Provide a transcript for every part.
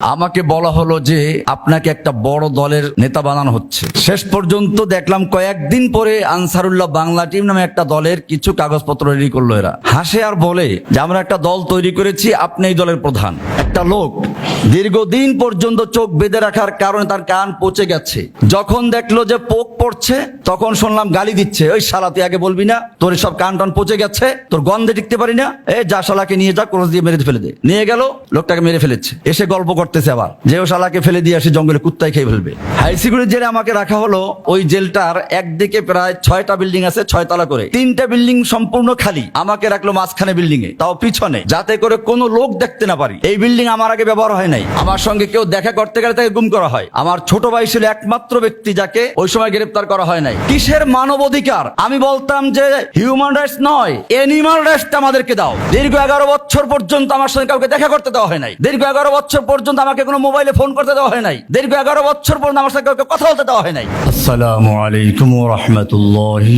আমাকে বলা হলো যে আপনাকে একটা বড় দলের নেতা বানানো হচ্ছে। শেষ পর্যন্ত দেখলাম কয়েকদিন পরে আনসারুল্লাহ বাংলা টিম নামে একটা দলের কিছু কাগজপত্র রেডি করল এরা। হাসে আর বলে যে, আমরা একটা দল তৈরি করেছি, আপনি এই দলের প্রধান। একটা লোক দীর্ঘদিন পর্যন্ত চোখ বেঁধে রাখার কারণে তার কান পচে গেছে। যখন দেখল যে পোক পড়ছে, তখন শুনলাম গালি দিচ্ছে। ওই শালা, তুই আগে বলবি না? তোর সব কান টান পচে গেছে? তোর গন্ধে টিকতে পারি না? এ, যা শালাকে নিয়ে যা, ক্রস দিয়ে মেরে ফেলে দে। নিয়ে গেল, লোকটাকে মেরে ফেলেছে। এসে গল্প করতেছে আবার। যে ও শালাকে ফেলে দিয়ে আসে জঙ্গলে, কুত্তায় খেয়ে ফেলবে। হাই সিকিউরিটি জেলে আমাকে রাখা হলো ওই জেলটার একদিকে প্রায় ছয়টা বিল্ডিং আছে ছয় তলা করে। তিনটা বিল্ডিং সম্পূর্ণ খালি। আমাকে রাখল মাঝখানে বিল্ডিং এ তাও পিছনে। যাতে করে কোনো লোক দেখতে না পারি। এই বিল্ডিং আমার আগে ব্যবহার হয় নাই। আমার সঙ্গে কেউ দেখা করতে গেলে তাকে গুম করা হয়। আমার ছোট ভাই ছিল একমাত্র ব্যক্তি যাকে ওই সময় গ্রেপ্তার করা হয় নাই। কিসের মানব অধিকার আমি বলতাম যে হিউম্যান রাইটস নয়। এনিমাল রাইটস আমাদেরকে দাও। দীর্ঘ এগারো বছর পর্যন্ত আমার সঙ্গে কাউকে দেখা করতে দেওয়া হয় নাই। দীর্ঘ এগারো বছর পর্যন্ত আমাকে কোনো মোবাইলে ফোন করতে দেওয়া হয় নাই দীর্ঘ এগারো বছর পর্যন্ত আমার সঙ্গে কাউকে কথা বলতে দেওয়া হয় নাই আসসালামু আলাইকুম রহমতুল্লাহি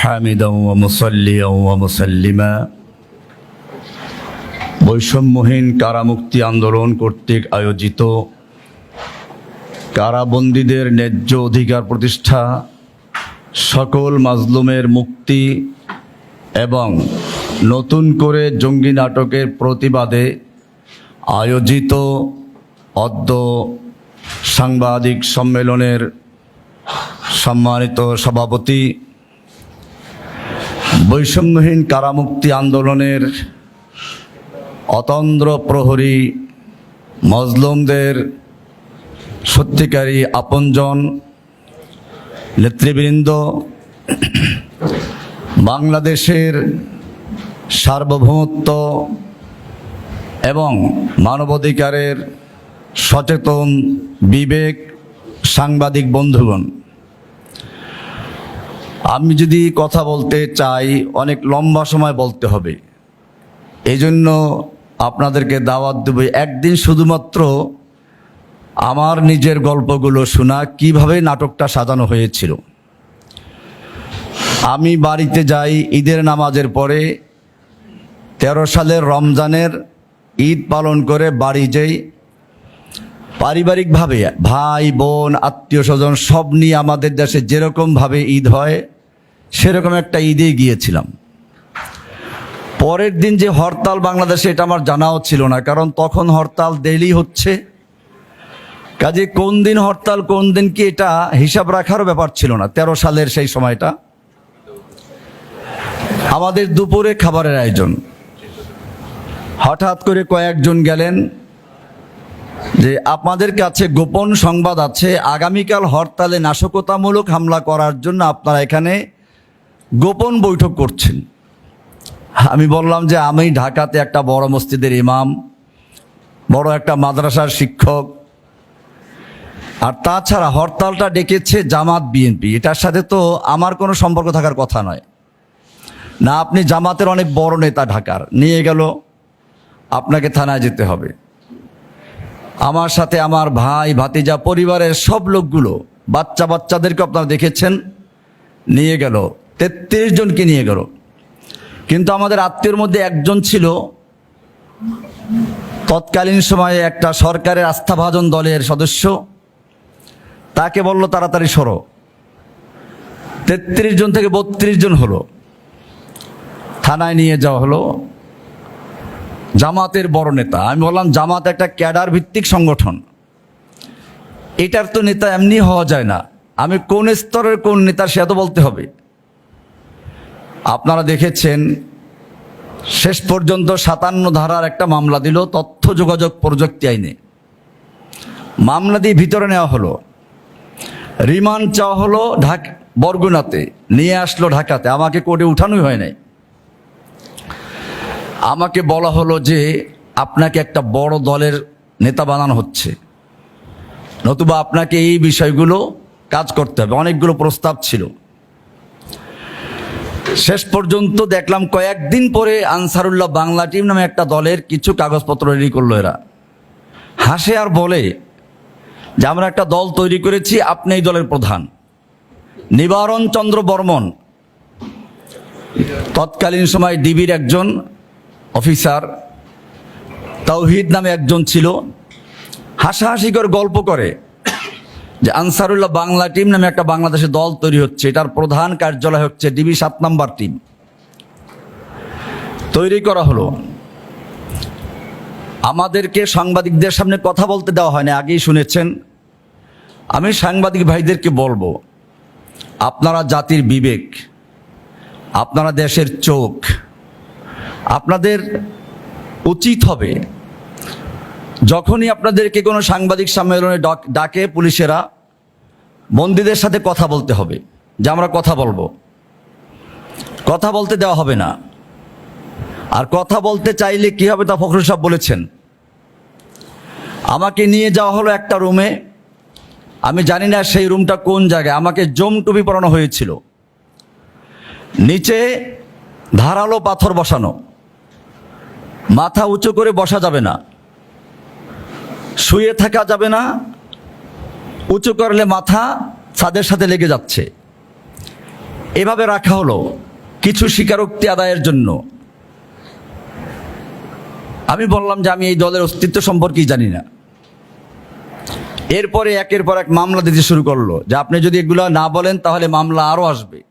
حامدا ومصليا ومسلما বৈষম্যহীন কারামুক্তি আন্দোলন কর্তৃক আয়োজিত কারাবন্দীদের ন্যায্য অধিকার প্রতিষ্ঠা সকল মাজলুমের মুক্তি এবং নতুন করে জঙ্গি নাটকের প্রতিবাদে আয়োজিত অদ্য সাংবাদিক সম্মেলনের সম্মানিত সভাপতি, বৈষম্যহীন কারামুক্তি আন্দোলনের অতন্দ্র প্রহরী, মজলুমদের সত্যিকারী আপনজন, নেতৃবৃন্দ, বাংলাদেশের সার্বভৌমত্ব এবং মানবাধিকারের সচেতন বিবেক সাংবাদিক বন্ধুগণ, আমি যদি কথা বলতে চাই, অনেক লম্বা সময় বলতে হবে। এই জন্য আপনাদেরকে দাওয়াত দেব, একদিন শুধুমাত্র আমার নিজের গল্পগুলো শোনা, কীভাবে নাটকটা সাজানো হয়েছিল। আমি বাড়িতে যাই, ঈদের নামাজের পরে তেরো সালের রমজানের ঈদ পালন করে বাড়ি যাই পারিবারিকভাবে ভাই, বোন আত্মীয় স্বজন সব নিয়ে আমাদের দেশে যেরকমভাবে ঈদ হয়, সেরকম একটা ঈদে গিয়েছিলাম। পরের দিন যে হরতাল বাংলাদেশে, এটা আমার জানাও ছিল না, কারণ তখন হরতাল ডেলি হচ্ছে। কাজে কোন দিন হরতাল, কোন দিন কি, এটা হিসাব রাখারও ব্যাপার ছিল না, তেরো সালের সেই সময়টা। আমাদের দুপুরে খাবারের আয়োজন। হঠাৎ করে কয়েকজন গেলেন যে, আপনাদের কাছে গোপন সংবাদ আছে, আগামীকাল হরতালে নাশকতামূলক হামলা করার জন্য আপনারা এখানে গোপন বৈঠক করছেন। আমি বললাম যে, আমি ঢাকাতে একটা বড় মসজিদের ইমাম, বড় একটা মাদ্রাসার শিক্ষক, আর তাছাড়া হরতালটা ডেকেছে জামাত বিএনপি। এটার সাথে তো আমার কোনো সম্পর্ক থাকার কথা নয়। না, আপনি জামাতের অনেক বড় নেতা ঢাকার। নিয়ে গেল। আপনাকে থানায় যেতে হবে। আমার সাথে আমার ভাই, ভাতিজা, পরিবারের সব লোকগুলো, বাচ্চা বাচ্চাদেরকে আপনারা দেখেছেন, নিয়ে গেল। তেত্রিশ জনকে নিয়ে গেল। কিন্তু আমাদের আত্মীয়র মধ্যে একজন ছিল। তৎকালীন সময়ে একটা সরকারের আস্থাভাজন দলের সদস্য। তাকে বলল, তাড়াতাড়ি সরো। তেত্রিশ জন থেকে বত্রিশ জন হলো। থানায় নিয়ে যাওয়া হলো। জামাতের বড় নেতা। আমি বললাম, জামাত একটা ক্যাডার ভিত্তিক সংগঠন। এটার তো নেতা এমনি হওয়া যায় না। আমি কোন স্তরের কোন নেতা, সে তো বলতে হবে। আপনারা দেখেছেন, শেষ পর্যন্ত সাতান্ন ধারার একটা মামলা দিল তথ্য যোগাযোগ প্রযুক্তি আইনে। মামলা দিয়ে ভিতরে নেওয়া হলো। রিমান্ড চাওয়া হলো ঢাক, বরগুনাতে। নিয়ে আসলো ঢাকাতে। আমাকে কোর্টে উঠানোই হয় নাই। আমাকে বলা হলো যে আপনাকে একটা বড় দলের নেতা বানানো হচ্ছে। নতুবা আপনাকে এই বিষয়গুলো কাজ করতে হবে। অনেকগুলো প্রস্তাব ছিল। শেষ পর্যন্ত দেখলাম কয়েকদিন পরে আনসারুল্লাহ বাংলা টিম নামে একটা দলের কিছু কাগজপত্র রেডি করল এরা। হাসে আর বলে যে, আমরা একটা দল তৈরি করেছি, আপনি এই দলের প্রধান। নিবারণ চন্দ্র বর্মন। তৎকালীন সময় ডিবির একজন অফিসার, তাওহিদ নামে একজন ছিল, হাসাহাসি করে গল্প করে যে আনসারুল্লাহ বাংলা টিম নামে একটা বাংলাদেশে দল তৈরি হচ্ছে, এটার প্রধান কার্যালয় হচ্ছে ডিবি সাত নাম্বার টিম। তৈরি করা হলো। আমাদেরকে সাংবাদিকদের সামনে কথা বলতে দেওয়া হয় না আগেই শুনেছেন। আমি সাংবাদিক ভাইদেরকে বলব, আপনারা জাতির বিবেক, আপনারা দেশের চোখ আপনাদের উচিত হবে যখনই আপনাদেরকে কোনো সাংবাদিক সম্মেলনে ডাক- পুলিশেরা, বন্দীদের সাথে কথা বলতে হবে, যে আমরা কথা বলব। কথা বলতে দেওয়া হবে না। আর কথা বলতে চাইলে কি হবে তা ফখরুল সাহেব বলেছেন। আমাকে নিয়ে যাওয়া হলো একটা রুমে। আমি জানি না সেই রুমটা কোন জায়গায়। আমাকে জম টুপি পরানো হয়েছিল। নিচে ধারালো পাথর বসানো। মাথা উঁচু করে বসা যাবে না। শুয়ে থাকা যাবে না। উঁচু করলে মাথা ছাদের সাথে লেগে যাচ্ছে। এভাবে রাখা হলো কিছু স্বীকারোক্তি আদায়ের জন্য। আমি বললাম যে আমি এই দলের অস্তিত্ব সম্পর্কেই জানি না। এরপরে একের পর এক মামলা দিতে শুরু করল যে আপনি যদি এগুলো না বলেন তাহলে মামলা আরও আসবে।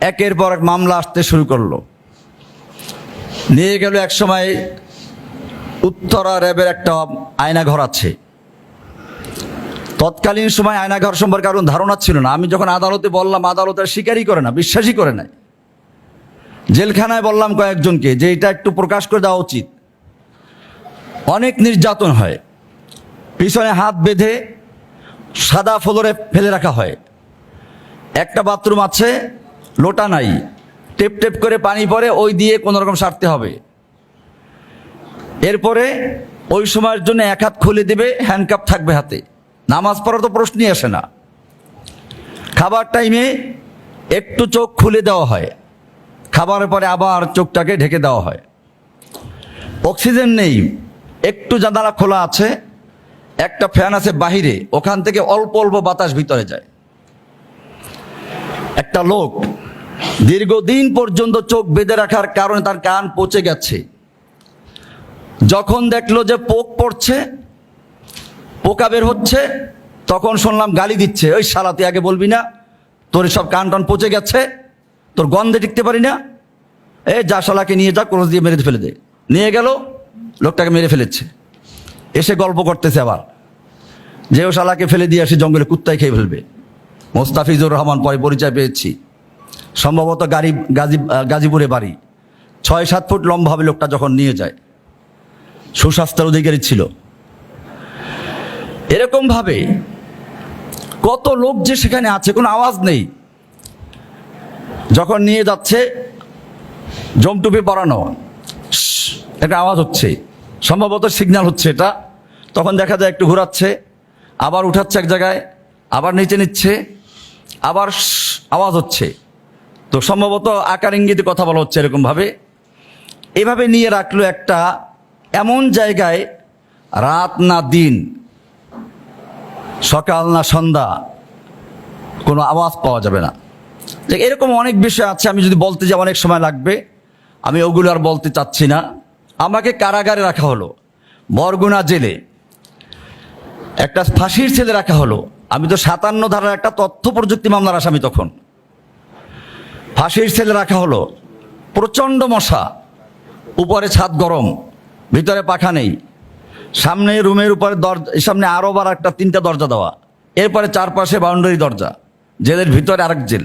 একের পর এক মামলা আসতে শুরু করল। নিয়ে গেল এক সময় উত্তরা র্যাবের একটা আয়নাঘর আছে। তৎকালীন সময় আয়নাঘর সম্পর্কে কারণ ধারণা ছিল না। আমি যখন আদালতে বললাম আদালতের স্বীকারই করে না, বিশ্বাসই করে নাই। জেলখানায় বললাম কয়েকজনকে যে এটা একটু প্রকাশ করে দেওয়া উচিত। অনেক নির্যাতন হয়। পিছনে হাত বেঁধে সাদা ফ্লোরে ফেলে রাখা হয়। একটা বাথরুম আছে, লোটা নাই। টেপ টেপ করে পানি পরে ওই দিয়ে কোনো রকম সারতে হবে। এরপরে ওই সময়ের জন্য এক হাত খুলে দেবে হ্যান্ডকাপ থাকবে হাতে। নামাজ পড়ার তো প্রশ্নই আসে না। খাবার টাইমে একটু চোখ খুলে দেওয়া হয়। খাবারের পরে আবার চোখটাকে ঢেকে দেওয়া হয়। অক্সিজেন নেই, একটু জানালা খোলা আছে, একটা ফ্যান আছে বাহিরে, ওখান থেকে অল্প অল্প বাতাস ভিতরে যায়। একটা লোক দীর্ঘদিন পর্যন্ত চোখ বেঁধে রাখার কারণে তার কান পচে গেছে। যখন দেখল যে পোক পড়ছে, পোকা বের হচ্ছে, তখন শুনলাম গালি দিচ্ছে। ওই শালা, তুই আগে বলবি না, তোর সব কান টান পচে গেছে, তোর গন্ধে টিকতে পারি না। এ, যা শালাকে নিয়ে যা, ক্রোশ দিয়ে মেরে ফেলে দে। নিয়ে গেল, লোকটাকে মেরে ফেলেছে। এসে গল্প করতেছে আবার, যে ও শালাকে ফেলে দিয়ে আসে জঙ্গলে কুত্তায় খেয়ে ফেলবে। মোস্তাফিজুর রহমান পরে পরিচয় পেয়েছি। সম্ভবত গাড়ি গাজী গাজীপুরে বাড়ি। ছয়, সাত ফুট লম্বা হবে লোকটা যখন নিয়ে যায়, সুস্বাস্থ্যের অধিকারী ছিল। এরকমভাবে কত লোক যে সেখানে আছে, কোনো আওয়াজ নেই। যখন নিয়ে যাচ্ছে জমটুপি পরানো একটা আওয়াজ হচ্ছে। সম্ভবত সিগন্যাল হচ্ছে এটা। তখন দেখা যায় একটু ঘোরাচ্ছে, আবার উঠাচ্ছে এক জায়গায়, আবার নিচে নিচ্ছে, আবার আওয়াজ হচ্ছে। তো সম্ভবত আকার ইঙ্গিতে কথা বলা হচ্ছে এরকমভাবে এভাবে নিয়ে রাখল একটা এমন জায়গায়, রাত না দিন, সকাল না সন্ধ্যা, কোনো আওয়াজ পাওয়া যাবে না। এরকম অনেক বিষয় আছে, আমি যদি বলতে যাই অনেক সময় লাগবে। আমি ওগুলো আর বলতে চাচ্ছি না। আমাকে কারাগারে রাখা হলো, বরগুনা জেলে। একটা ফাঁসির ছেলে রাখা হলো। আমি তো সাতান্ন ধারার একটা তথ্য প্রযুক্তি মামলার আসামি তখন। ফাঁসির ছেলে রাখা হলো। প্রচণ্ড মশা। উপরে ছাদ গরম, ভিতরে পাখা নেই। সামনে রুমের উপরে দরজা সামনে আরও বার একটা তিনটা দরজা দেওয়া। এরপরে চারপাশে বাউন্ডারি দরজা, জেলের ভিতরে আরেক জেল।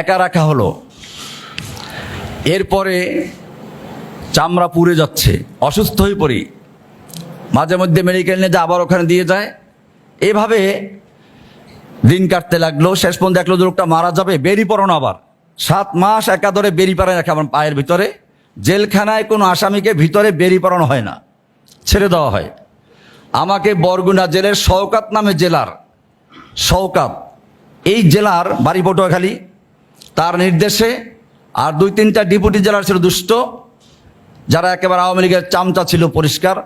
একা রাখা হলো। এরপরে চামড়া পুড়ে যাচ্ছে, অসুস্থ হয়ে পড়ি। মাঝে মধ্যে মেডিকেল নিয়ে যা আবার ওখানে দিয়ে যায়। এভাবে দিন কাটতে লাগল, শেষ পর্যন্ত দেখল লোকটা মারা যাবে, বেরি পড়ানো আবার। সাত মাস একাদরে বেরি পাড়ায় রাখে আমার পায়ের ভিতরে। জেলখানায় কোনো আসামিকে ভিতরে বেরি পড়ানো হয় না, ছেড়ে দেওয়া হয়। আমাকে বরগুনা জেলের শওকাত নামে জেলার, শওকাত। এই জেলার বাড়ি পটুয়াখালী, তার নির্দেশে আর দুই তিনটা ডিপুটি জেলার ছিল দুষ্ট, যারা একেবারে আওয়ামী লীগের চামচা ছিল পরিষ্কার।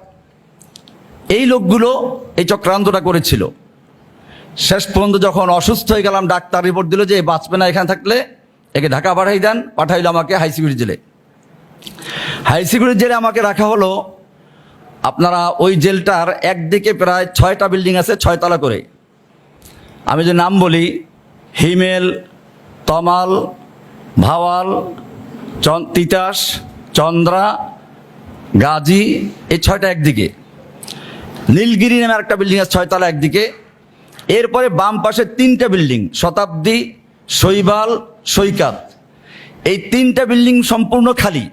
এই লোকগুলো এই চক্রান্তটা করেছিল। শেষ পর্যন্ত যখন অসুস্থ হয়ে গেলাম, ডাক্তার রিপোর্ট দিল যে বাঁচবে না এখানে থাকলে। একে ঢাকা পাঠাই দেন, পাঠাইলো আমাকে হাই সিকিউরিটি জেলে। হাই সিকিউরিটি জেলে আমাকে রাখা হলো, আপনারা ওই জেলটার একদিকে প্রায় ছয়টা বিল্ডিং আছে, ছয়তলা করে। আমি যে নাম বলি, হিমেল, তমাল, ভাওয়াল তিতাস, চন্দ্রা, গাজী, এই ছয়টা একদিকে। নীলগিরি নামে একটা বিল্ডিং আছে, ছয়তলা একদিকে। এরপরে বাম পাশে তিনটা বিল্ডিং শতাব্দী শৈবাল, সৈকাত। এই তিনটা বিল্ডিং সম্পূর্ণ খালি।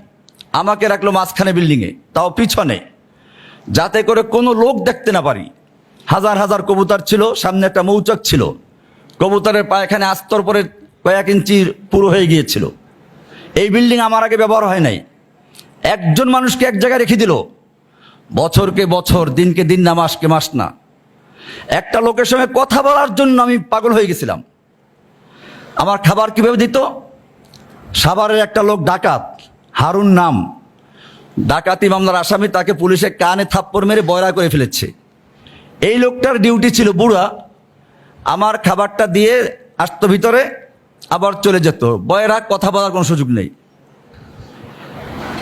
আমাকে রাখল মাঝখানে বিল্ডিংয়ে তাও পিছনে। যাতে করে কোনো লোক দেখতে না পারি। হাজার হাজার কবুতর ছিল, সামনে একটা মৌচক ছিল। কবুতরের পায়খানে আস্তর পরে কয়েক ইঞ্চি পুরো হয়ে গিয়েছিল। এই বিল্ডিং আমার আগে ব্যবহার হয় নাই। একজন মানুষকে এক জায়গায় রেখে দিল। বছরকে বছর, দিনকে দিন, না মাসকে মাস না। একটা লোকের সঙ্গে কথা বলার জন্য আমি পাগল হয়ে গেছিলাম। আমার খাবার কীভাবে দিত? সাভারের একটা লোক ডাকাত, হারুন নাম। ডাকাতি মামলার আসামি তাকে পুলিশে কানে থাপ্পড় মেরে বয়রা করে ফেলেছে। এই লোকটার ডিউটি ছিল বুড়া, আমার খাবারটা দিয়ে আসতো ভিতরে, আবার চলে যেত। বয়রা কথা বলার কোনো সুযোগ নেই।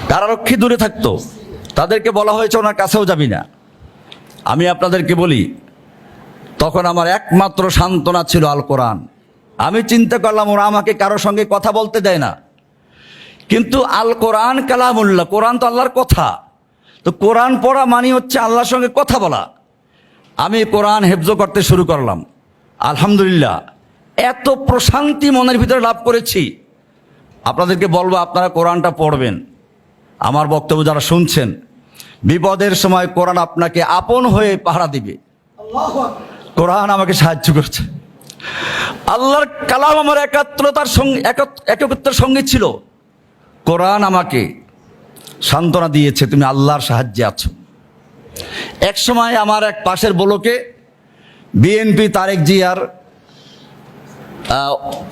কারারক্ষী দূরে থাকতো। তাদেরকে বলা হয়েছে ওনার কাছেও যাবি না। আমি আপনাদেরকে বলি, তখন আমার একমাত্র সান্ত্বনা ছিল আল কোরআন। আমি চিন্তা করলাম ওরা আমাকে কারোর সঙ্গে কথা বলতে দেয় না। কিন্তু আল কোরআন কালামুল্লাহ কোরআন তো আল্লাহর কথা। তো কোরআন পড়া মানে হচ্ছে আল্লাহর সঙ্গে কথা বলা। আমি কোরআন হেফজ করতে শুরু করলাম। আলহামদুলিল্লাহ এত প্রশান্তি মনের ভিতরে লাভ করেছি। আপনাদেরকে বলব আপনারা কোরআনটা পড়বেন। আমার বক্তব্য যারা শুনছেন বিপদের সময় কোরআন আপনাকে আপন হয়ে পাহারা দিবে। কোরআন আমাকে সাহায্য করছে। আল্লাহর কালাম আমার একাত্রতার সঙ্গে একত্রের সঙ্গে ছিল। কোরআন আমাকে সান্ত্বনা দিয়েছে, তুমি আল্লাহর সাহায্যে আছো। এক সময় আমার এক পাশের বলোকে, বিএনপি তারেক জিয়ার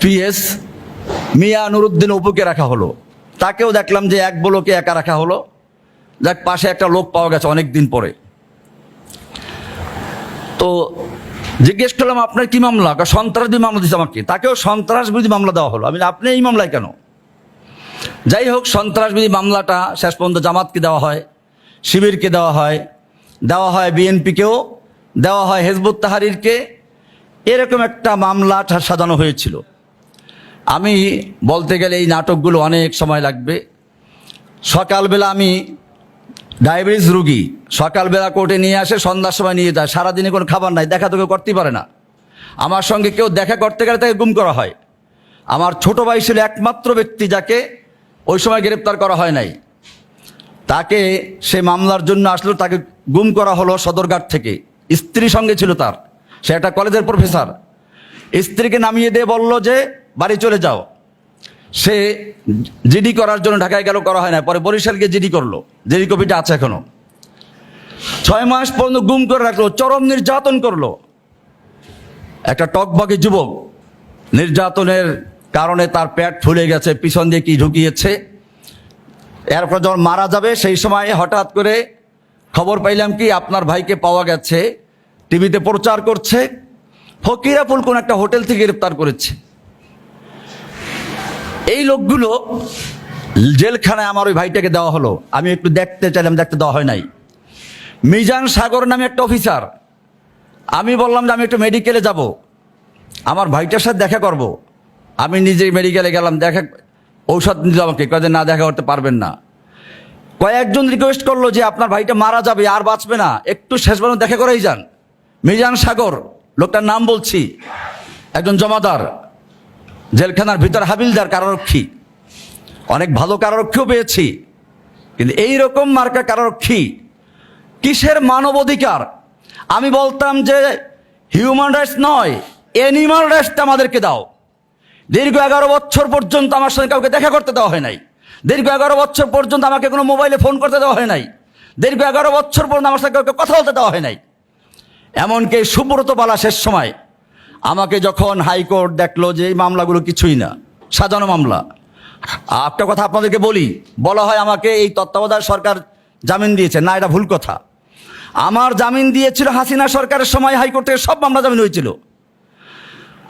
পিএস মিয়া নুরুদ্দিন অপুকে রাখা হলো। তাকেও দেখলাম যে এক বলোকে একা রাখা হলো। যাক, পাশে একটা লোক পাওয়া গেছে অনেক দিন পরে। তো জিজ্ঞেস করলাম আপনার কি মামলা? কয়, সন্ত্রাসবাদী মামলা দিচ্ছে আমাকে। তাকেও সন্ত্রাসবাদী মামলা দেওয়া হলো। আমি আপনি এই মামলায় কেন? যাই হোক সন্ত্রাসবাদী মামলাটা শেষ পর্যন্ত জামাতকে দেওয়া হয় শিবিরকে দেওয়া হয় দেওয়া হয় বিএনপিকেও দেওয়া হয় হেজবুত তাহারিরকে। এরকম একটা মামলা সাজানো হয়েছিল। আমি বলতে গেলে এই নাটকগুলো অনেক সময় লাগবে। সকালবেলা আমি ডায়াবেটিস রুগী, সকালবেলা কোর্টে নিয়ে আসে, সন্ধ্যার সময় নিয়ে যায়। সারাদিনে কোনো খাবার নাই, দেখা তো কেউ করতেই পারে না। আমার সঙ্গে কেউ দেখা করতে গেলে তাকে গুম করা হয়। আমার ছোট ভাই ছিল একমাত্র ব্যক্তি যাকে ওই সময় গ্রেপ্তার করা হয় নাই। তাকে সে মামলার জন্য আসলো, তাকে গুম করা হলো সদরঘাট থেকে। স্ত্রী সঙ্গে ছিল তার। সে একটা কলেজের প্রফেসর। স্ত্রীকে নামিয়ে দিয়ে বলল যে, বাড়ি চলে যাও। সে জিডি করার জন্য ঢাকায় গেল, করা হয় না পরে বরিশালকে জিডি করল। জিডি কপিটা আছে এখনও। ছয় মাস পর্যন্ত গুম করে রাখল, চরম নির্যাতন করল। একটা টকবাকি যুবক, নির্যাতনের কারণে তার পেট ফুলে গেছে, পিছন দিয়ে কি ঢুকিয়েছে। এরপর যখন মারা যাবে, সেই সময় হঠাৎ করে খবর পাইলাম কি, আপনার ভাইকে পাওয়া গেছে, টিভিতে প্রচার করছে। ফকিরাপুল কোন একটা হোটেল থেকে গ্রেপ্তার করেছে। এই লোকগুলো জেলখানায় আমার ওই ভাইটাকে দেওয়া হলো। আমি একটু দেখতে চাইলাম, দেখতে দেওয়া হয় নাই। মিজান সাগর নামে একটা অফিসার। আমি বললাম যে আমি একটু মেডিকেলে যাব। আমার ভাইটার সাথে দেখা করব। আমি নিজেই মেডিকেলে গেলাম, দেখা ঔষধ নিল আমাকে। কয়েকদিন না, দেখা করতে পারবেন না। কয়েকজন রিকোয়েস্ট করল যে আপনার ভাইটা মারা যাবে, আর বাঁচবে না। একটু শেষ পর্যন্ত দেখা করেই যান। মিজান সাগর, লোকটার নাম বলছি। একজন জমাদার। জেলখানার ভিতর হাবিলদার কারারক্ষী। অনেক ভালো কারারক্ষীও পেয়েছি। কিন্তু এই রকম মার্কা কারারক্ষী কিসের মানবাধিকার? আমি বলতাম যে হিউম্যান রাইটস নয় অ্যানিমাল রাইটসটা আমাদেরকে দাও। দীর্ঘ এগারো বছর পর্যন্ত আমার সঙ্গে কাউকে দেখা করতে দেওয়া হয় নাই। দীর্ঘ এগারো বছর পর্যন্ত আমাকে কোনো মোবাইলে ফোন করতে দেওয়া হয় নাই। দীর্ঘ এগারো বছর পর্যন্ত আমার সঙ্গে কাউকে কথা বলতে দেওয়া হয় নাই। এমনকি সুব্রত বালা শেষ সময় আমাকে যখন হাইকোর্ট দেখল যে এই মামলাগুলো কিছুই না, সাজানো মামলা। একটা কথা আপনাদেরকে বলি, বলা হয় আমাকে এই তত্ত্বাবধায়ক সরকার জামিন দিয়েছে, না, এটা ভুল কথা। আমার জামিন দিয়েছিল হাসিনা সরকারের সময় হাইকোর্ট থেকে সব মামলা জামিন হয়েছিল।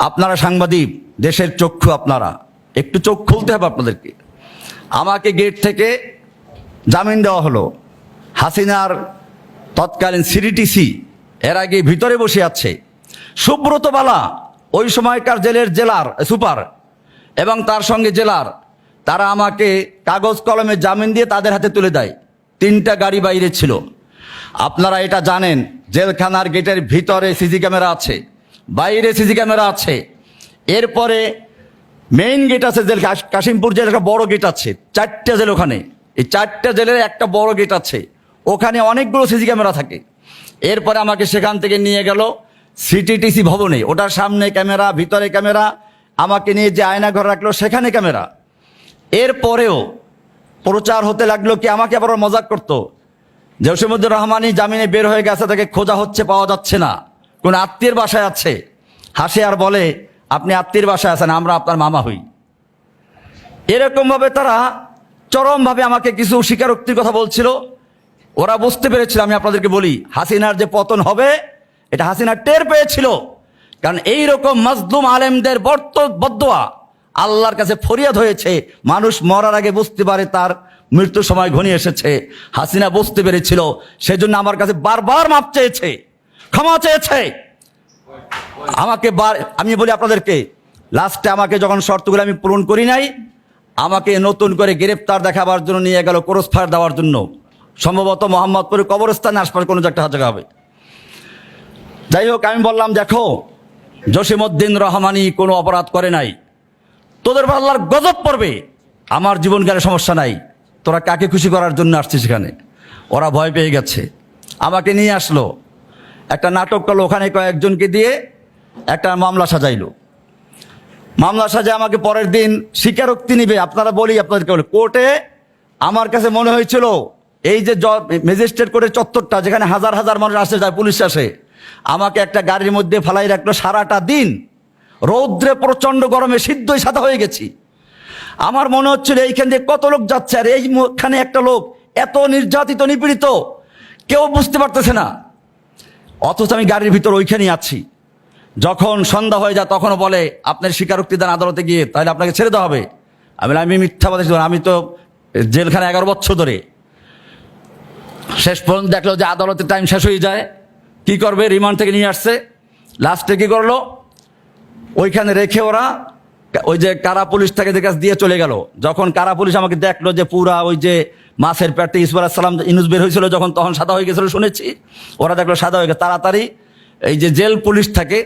আপনারা সাংবাদিক, দেশের চক্ষু আপনারা, একটু চোখ খুলতে হবে আপনাদেরকে। আমাকে গেট থেকে জামিন দেওয়া হলো। হাসিনার তৎকালীন সিডিটিসি এর আগে ভিতরে বসে আছে। সুব্রত বালা, ওই সময়কার জেলের জেলার, সুপার, এবং তার সঙ্গে জেলার, তারা আমাকে কাগজ কলমে জামিন দিয়ে তাদের হাতে তুলে দেয়। তিনটা গাড়ি বাইরে ছিল। আপনারা এটা জানেন, জেলখানার গেটের ভিতরে সিসি ক্যামেরা আছে, বাইরে সিসি ক্যামেরা আছে। এরপরে মেইন গেট আছে জেল কাশিমপুর জেলের একটা বড় গেট আছে, চারটা জেল ওখানে। এই চারটা জেলের একটা বড় গেট আছে। ওখানে অনেকগুলো সিসি ক্যামেরা থাকে। এরপরে আমাকে সেখান থেকে নিয়ে গেল সিটিটিসি ভবনে, ওটার সামনে ক্যামেরা, ভিতরে ক্যামেরা, আমাকে নিয়ে যে আয়না ঘর রাখল সেখানে ক্যামেরা। এরপরেও প্রচার হতে লাগল কি আমাকে আবার মজাক করতো? জসিমুদ্দুর রহমানই জামিনে বের হয়ে গেছে, তাকে খোঁজা হচ্ছে, পাওয়া যাচ্ছে না। কোন আত্মীয়ের বাসায় আছে? হাসে আর বলে, আপনি আত্মীয়ের বাসায় আছেন, আমরা আপনার মামা হই। এরকমভাবে তারা চরমভাবে আমাকে কিছু স্বীকারোক্তির কথা বলছিল। ওরা বুঝতে পেরেছিল, আমি আপনাদেরকে বলি, হাসিনার যে পতন হবে এটা হাসিনা টের পেয়েছিল। কারণ এই রকম মাজলুম আলেমদের বর্ত বদোয়া আল্লাহর কাছে ফরিয়াদ হয়েছে, মানুষ মরার আগে বুঝতে পারে তার মৃত্যুর সময় ঘনিয়ে এসেছে। হাসিনা বুঝতে পেরেছিল, সেজন্য আমার কাছে বারবার মাপ চেয়েছে, ক্ষমা চেয়েছে। আমাকে বার আমি বলি আপনাদেরকে, লাস্টে আমাকে যখন শর্তগুলো আমি পূরণ করি নাই, আমাকে নতুন করে গ্রেপ্তার দেখাবার জন্য নিয়ে গেল ক্রস ফায়ার দেওয়ার জন্য। সম্ভবত মোহাম্মদপুরের কবরস্থানে আশপাশ কোনো একটা জায়গা হবে। যাই হোক আমি বললাম, দেখো, জসিমউদ্দিন রহমানি কোনো অপরাধ করে নাই। তোদের আল্লাহর গজব পড়বে। আমার জীবনকালে সমস্যা নাই। তোরা কাকে খুশি করার জন্য আসছিস সেখানে ওরা ভয় পেয়ে গেছে। আমাকে নিয়ে আসলো। একটা নাটক করল, ওখানে কয়েকজনকে দিয়ে একটা মামলা সাজাইলো। মামলা সাজে আমাকে পরের দিন স্বীকারোক্তি নিবে। আপনারা বলি, আপনাদেরকে বলি, কোর্টে আমার কাছে মনে হয়েছিল, এই যে ম্যাজিস্ট্রেট কোর্টের চত্বরটা, যেখানে হাজার হাজার মানুষ আসে, যায়, পুলিশ আসে আমাকে একটা গাড়ির মধ্যে ফেলাই রাখল সারাটা দিন। রৌদ্রে প্রচণ্ড গরমে সিদ্ধই সাদা হয়ে গেছি। আমার মনে হচ্ছিল এইখান দিয়ে কত লোক যাচ্ছে, আর এইখানে একটা লোক এত নির্যাতিত, নিপীড়িত, কেউ বুঝতে পারতেছে না। অথচ আমি গাড়ির ভিতর ওইখানেই আছি। যখন সন্ধ্যা হয়ে যায়, তখনও বলে, আপনার স্বীকারোক্তি দেন আদালতে গিয়ে, তাহলে আপনাকে ছেড়ে দেওয়া হবে। আমি আমি মিথ্যাবাদী আমি তো জেলখানে এগারো বছর ধরে। শেষ পর্যন্ত দেখল যে আদালতের টাইম শেষ হয়ে যায়। কি করবে? রিমান্ড থেকে নিয়ে আসছে। লাস্টে কি করল? ওইখানে রেখে ওরা ওই যে কারা পুলিশ তাকে কাছে দিয়ে চলে গেল। যখন কারা পুলিশ আমাকে দেখল যে পুরা ওই যে মাছের পেটে ইসবার সালাম ইনুস বের হয়েছিল যখন তখন সাদা হয়ে গেছিল শুনেছি। ওরা দেখল সাদা হয়ে গেছে। তাড়াতাড়ি এই যে জেল পুলিশ থাকে,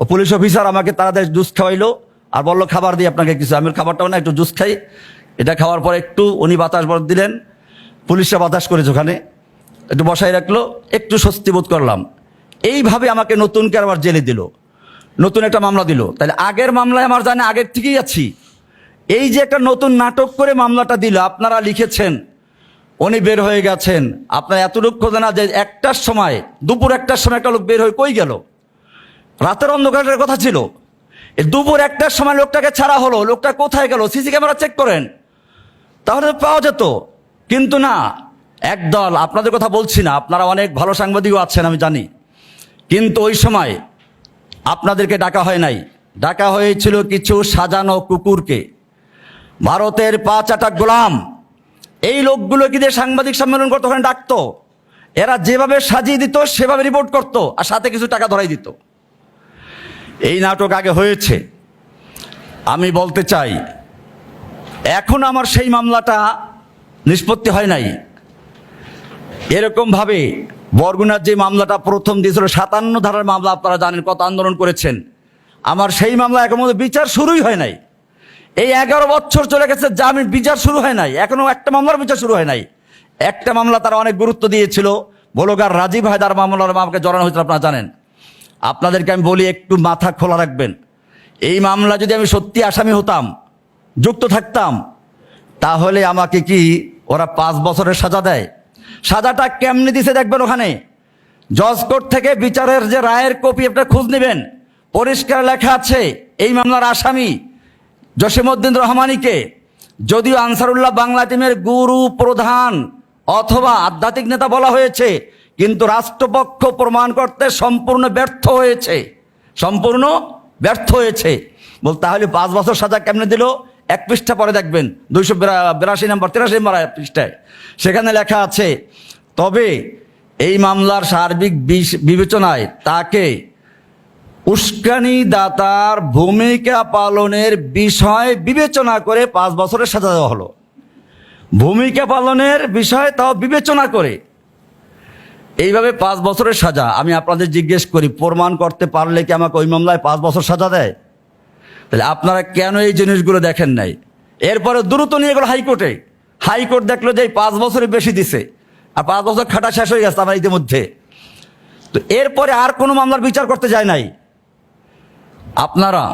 ও পুলিশ অফিসার আমাকে তাড়াতাড়ি জুস খাওয়াইলো আর বলল, খাবার দিই আপনাকে কিছু। আমি খাবারটাও না একটু জুস খাই। এটা খাওয়ার পর একটু উনি বাতাস বর দিলেন। পুলিশরা বাতাস করেছে ওখানে। একটু বসাই রাখল, একটু স্বস্তি বোধ করলাম। এইভাবে আমাকে নতুন করে আবার জেলে দিল, নতুন একটা মামলা দিল। তাহলে আগের মামলায় আমার জানে আগের থেকেই আছি। এই যে একটা নতুন নাটক করে মামলাটা দিল, আপনারা লিখেছেন, উনি বের হয়ে গেছেন। আপনার এতটুকু খোঁজে না যে একটার সময়, দুপুর একটার সময় একটা লোক বের হয়ে কই গেল? রাতের অন্ধকারের কথা ছিল। দুপুর একটার সময় লোকটাকে ছাড়া হলো, লোকটা কোথায় গেল? সিসি ক্যামেরা চেক করেন। তাহলে পাওয়া যেত। কিন্তু না একদল আপনাদের কথা বলছি না, আপনারা অনেক ভালো সাংবাদিকও আছেন, আমি জানি। কিন্তু ওই সময় আপনাদেরকে ডাকা হয় নাই। ডাকা হয়েছিল কিছু সাজানো কুকুরকে। ভারতের পাঁচ আটা গোলাম, এই লোকগুলো কি দিয়ে সাংবাদিক সম্মেলন করতো, ওখানে ডাকতো? এরা যেভাবে সাজিয়ে দিত, সেভাবে রিপোর্ট করতো, আর সাথে কিছু টাকা ধরাই দিত। এই নাটক আগে হয়েছে। আমি বলতে চাই, এখন আমার সেই মামলাটা নিষ্পত্তি হয় নাই। এরকমভাবে বরগুনার যে মামলাটা প্রথম দিয়েছিল, সাতান্ন ধারার মামলা আপনারা জানেন কত আন্দোলন করেছেন। আমার সেই মামলা এখন বিচার শুরুই হয় নাই। এই এগারো বছর চলে গেছে, জামিন বিচার শুরু হয় নাই। এখনও একটা মামলার বিচার শুরু হয় নাই। একটা মামলা তারা অনেক গুরুত্ব দিয়েছিল। বলোগার রাজীব হায়দার মামলার আমাকে জড়ানো হয়েছিল, আপনারা জানেন। আপনাদেরকে আমি বলি, একটু মাথা খোলা রাখবেন। এই মামলা যদি আমি সত্যি আসামি হতাম, যুক্ত থাকতাম, তাহলে আমাকে কি ওরা পাঁচ বছরের সাজা দেয়? সাজাটা কেমনি দিছে দেখবেন ওখানে? জজ কোর্ট থেকে বিচারের যে রায়ের কপি একটা খোঁজ নেবেন। পরিষ্কার লেখা আছে, এই মামলার আসামি জসিমউদ্দিন রহমানিকে। যদিও আনসারুল্লাহ বাংলা টিমের গুরু প্রধান অথবা আধ্যাত্মিক নেতা বলা হয়েছে, কিন্তু রাষ্ট্রপক্ষ প্রমাণ করতে সম্পূর্ণ ব্যর্থ হয়েছে। সম্পূর্ণ ব্যর্থ হয়েছে। বল, তাহলে পাঁচ বছর সাজা কেমনে দিল? এক পৃষ্ঠা পরে দেখবেন, দুইশো বিরাশি নম্বর, তিরাশি নম্বর পৃষ্ঠায়। সেখানে লেখা আছে তবে এই মামলার সার্বিক বিবেচনায় তাকে উস্কানি দাতার ভূমিকা পালনের বিষয় বিবেচনা করে পাঁচ বছরের সাজা দেওয়া হলো। ভূমিকা পালনের বিষয় তাও বিবেচনা করে এইভাবে পাঁচ বছরের সাজা। আমি আপনাদের জিজ্ঞেস করি, প্রমাণ করতে পারলে কি আমাকে ওই মামলায় পাঁচ বছর সাজা দেয়? তাহলে আপনারা কেন এই জিনিসগুলো দেখেন নাই? এরপরে দ্রুত নিয়ে গেল হাইকোর্টে। হাইকোর্ট দেখল যে এই পাঁচ বছরের বেশি দিছে। আর পাঁচ বছর খাটা শেষ হয়ে গেছে আমার ইতিমধ্যে। তো এরপরে আর কোনো মামলার বিচার করতে যায় নাই। আপনারা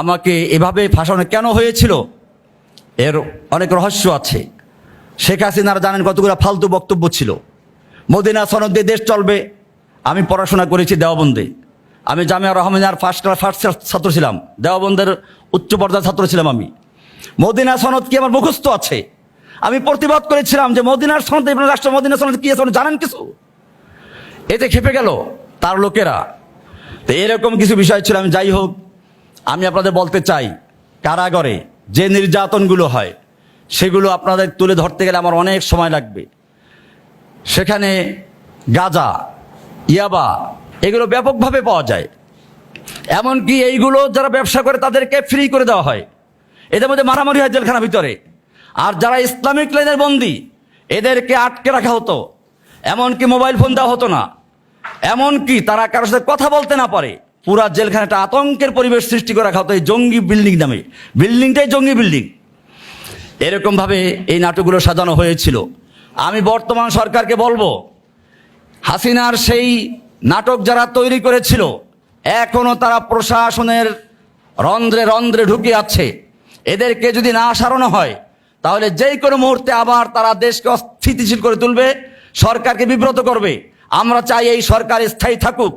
আমাকে এভাবে ফাঁসানো কেন হয়েছিল? এর অনেক রহস্য আছে। শেখ হাসিনারা জানেন কতগুলো ফালতু বক্তব্য ছিল। মদিনা সনদ দিয়ে দেশ চলবে। আমি পড়াশোনা করেছি দেওয়াবন্দে আমি জামিয়া রহমানিয়ার ফার্স্ট ক্লাস ফার্স্ট ছাত্র ছিলাম। দেওবন্দের উচ্চ পর্যায়ের ছাত্র ছিলাম আমি। মদিনা সনদ কি আমার মুখস্থ আছে? আমি প্রতিবাদ করেছিলাম যে মদিনার সনদ ইবনে রাষ্ট্র মদিনা সনদ কি আছে জানেন কিছু? এতে খেপে গেল তার লোকেরা। তো এরকম কিছু বিষয় ছিল, আমি যাই হোক, আমি আপনাদের বলতে চাই, কারাগারে যে নির্যাতনগুলো হয়, সেগুলো আপনাদের তুলে ধরতে গেলে আমার অনেক সময় লাগবে। সেখানে গাজা, ইয়াবা, এগুলো ব্যাপকভাবে পাওয়া যায়। এমনকি এইগুলো যারা ব্যবসা করে, তাদেরকে ফ্রি করে দেওয়া হয়। এদের মধ্যে মারামারি হয় জেলখানার ভিতরে। আর যারা ইসলামিক লাইনের বন্দি, এদেরকে আটকে রাখা হতো। এমনকি মোবাইল ফোন দেওয়া হতো না। এমনকি তারা কারোর সাথে কথা বলতে না পারে। পুরা জেলখানাটা আতঙ্কের পরিবেশ সৃষ্টি করে রাখা হতো এই জঙ্গি বিল্ডিং নামে। বিল্ডিংটাই জঙ্গি বিল্ডিং। এরকমভাবে এই নাটকগুলো সাজানো হয়েছিল। আমি বর্তমান সরকারকে বলব, হাসিনার সেই নাটক যারা তৈরি করেছিল এখনও তারা প্রশাসনের রন্ধ্রে রন্ধ্রে ঢুকে আছে। এদেরকে যদি না সারানো হয় তাহলে যেই কোনো মুহূর্তে আবার তারা দেশকে অস্থিতিশীল করে তুলবে, সরকারকে বিব্রত করবে। আমরা চাই এই সরকার স্থায়ী থাকুক,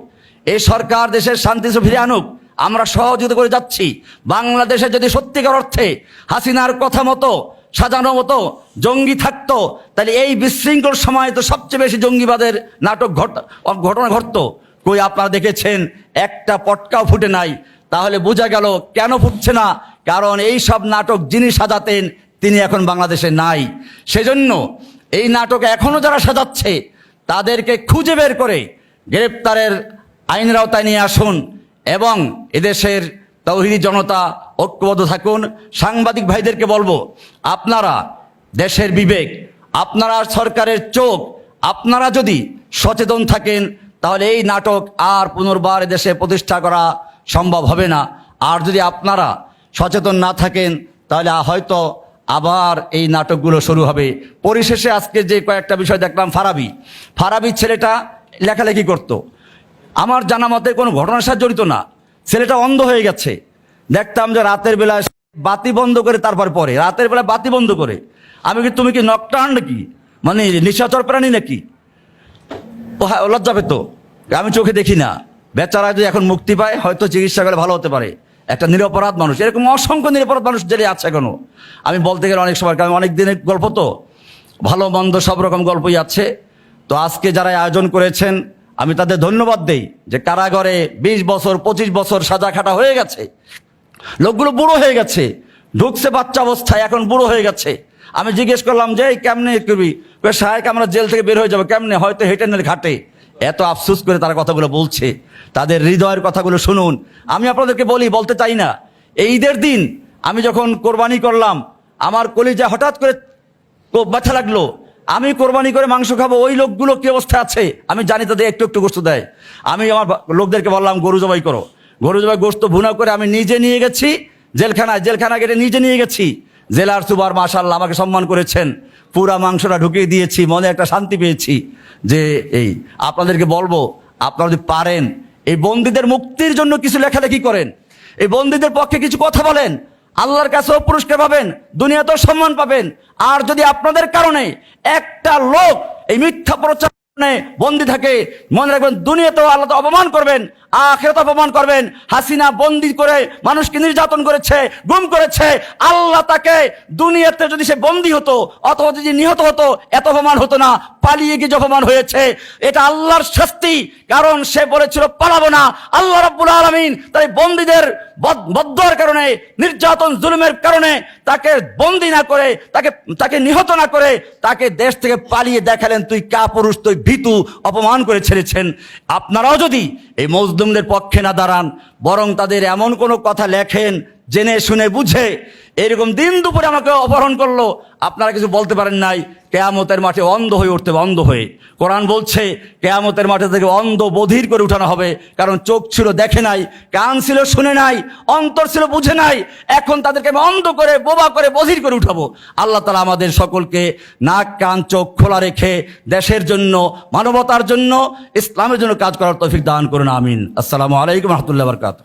এই সরকার দেশের শান্তি ফিরে আনুক। আমরা সহযোগিতা করে যাচ্ছি। বাংলাদেশে যদি সত্যিকার অর্থে হাসিনার কথা মতো, সাজানো মতো জঙ্গি থাকতো, তাহলে এই বিশৃঙ্খল সময় তো সবচেয়ে বেশি জঙ্গিবাদের নাটক ঘট, ঘটনা ঘটতো। কই আপনারা দেখেছেন, একটা পটকাও ফুটে নাই। তাহলে বোঝা গেল কেন ফুটছে না? কারণ এই সব নাটক যিনি সাজাতেন তিনি এখন বাংলাদেশে নাই। সেজন্য এই নাটক এখনও যারা সাজাচ্ছে, তাদেরকে খুঁজে বের করে গ্রেপ্তারের আইনের আওতায় নিয়ে আসুন এবং এদেশের তৌহিদি জনতা ঐক্যবদ্ধ থাকুন। সাংবাদিক ভাইদেরকে বলব, আপনারা দেশের বিবেক, আপনারা সরকারের চোখ, আপনারা যদি সচেতন থাকেন, তাহলে এই নাটক আর পুনর্বার দেশে প্রতিষ্ঠা করা সম্ভব হবে না। আর যদি আপনারা সচেতন না থাকেন, তাহলে হয়তো আবার এই নাটকগুলো শুরু হবে। পরিশেষে আজকে যে কয়েকটা বিষয় দেখলাম, ফারাবি। ফারাবি ছেলেটা লেখালেখি করতো। আমার জানা মতে কোনো ঘটনার সাথে জড়িত না। ছেলেটা অন্ধ হয়ে গেছে। দেখতাম যে রাতের বেলায় বাতি বন্ধ করে তারপর পরে রাতের বেলা বাতি বন্ধ করে। আমি কি, তুমি কি নকটান নাকি? মানে নিশাচর প্রাণী নাকি? হ্যাঁ লজ্জা পেত। আমি চোখে দেখি না। বেচারা যদি এখন মুক্তি পায়, হয়তো চিকিৎসা করে ভালো হতে পারে। একটা নিরপরাধ মানুষ, এরকম অসংখ্য নিরপরাধ মানুষ জেলে আছে এখনও। আমি বলতে গেলে অনেক সময়, কারণ অনেক দিনের গল্প তো, ভালো মন্দ সব রকম গল্পই আছে। তো আজকে যারা আয়োজন করেছেন, আমি তাদের ধন্যবাদ দেই যে কারাগারে বিশ বছর, পঁচিশ বছর সাজা খাটা হয়ে গেছে। লোকগুলো বুড়ো হয়ে গেছে, ঢুকছে বাচ্চা অবস্থায়, এখন বুড়ো হয়ে গেছে। আমি জিজ্ঞেস করলাম যে কেমনে করবি? সাহেব আমরা জেল থেকে বের হয়ে যাব, কেমনে? হয়তো হেঁটে নেল ঘাটে। এত আফসোস করে তারা কথাগুলো বলছে। তাদের হৃদয়ের কথাগুলো শুনুন। আমি আপনাদেরকে বলি, বলতে চাই না। এই ঈদের দিন আমি যখন কোরবানি করলাম, আমার কলিজা হঠাৎ করে ব্যথা লাগল। আমি কোরবানি করে মাংস খাব, ওই লোকগুলো কি অবস্থা আছে? আমি জানি তাদের একটু একটু গোস্ত দেয়। আমি আমার লোকদেরকে বললাম, গরু জবাই করো। গরু জবাই গোস্ত ভুনা করে আমি নিজে নিয়ে গেছি, জেলখানায়, জেলখানা গেটে নিজে নিয়ে গেছি। জেলার সুবার মাশাল্লাহ আমাকে সম্মান করেছেন। পুরা মাংসটা ঢুকিয়ে দিয়েছি, মনে একটা শান্তি পেয়েছি যে এই, আপনাদেরকে বলব, আপনারা যদি পারেন, এই বন্দীদের মুক্তির জন্য কিছু লেখালেখি করেন। এই বন্দীদের পক্ষে কিছু কথা বলেন, আল্লাহর কাছেও পুরস্কার পাবেন, দুনিয়াতেও সম্মান পাবেন। আর যদি আপনাদের কারণে একটা লোক এই মিথ্যা প্রচারণে বন্দী থাকে, মনে রাখবেন দুনিয়াতেও আল্লাহ অপমান করবেন। আখেরাত অপমান করবেন। হাসিনা বন্দি করে মানুষকে নির্যাতন করেছে, গুম করেছে। আল্লাহ তাকে দুনিয়াতে যদি সে বন্দি হতো, অথবা যদি নিহত হতো, এত অপমান হতো না। পালিয়ে গিয়ে অপমান হয়েছে, এটা আল্লাহর শাস্তি। কারণ সে বলেছিল, পালাবো না। আল্লাহ রাব্বুল আলামিন তাই বন্দীদের বদ- বদ্দর কারণে, নির্যাতন, জুলুমের কারণে তাকে বন্দি না করে, তাকে তাকে নিহত না করে, তাকে দেশ থেকে পালিয়ে দেখালেন, তুই কা পুরুষ তুই ভীতু, অপমান করে ছেড়েছেন। আপনারাও যদি এই মজদুমদের পক্ষে না দাঁড়ান বরং তাদের এমন কোনো কথা লেখেন জেনে শুনে বুঝে এরকম দিন দুপুরে আমাকে অপহরণ করল। আপনারা কিছু বলতে পারেন নাই। কেয়ামতের মাঠে অন্ধ হয়ে উঠতে অন্ধ হয়ে। কোরআন বলছে, কেয়ামতের মাঠে থেকে অন্ধ বধির করে উঠানো হবে, কারণ চোখ ছিল দেখে নাই, কান ছিল শুনে নাই, অন্তর ছিল বুঝে নাই। এখন তাদেরকে আমি অন্ধ করে, বোবা করে, বধির করে উঠাবো। আল্লাহ তালা আমাদের সকলকে নাক, কান, চোখ খোলা রেখে দেশের জন্য, মানবতার জন্য, ইসলামের জন্য কাজ করার তৌফিক দান করুন, আমিন। আসসালামু আলাইকুম রহমতুল্লাহ বরকাত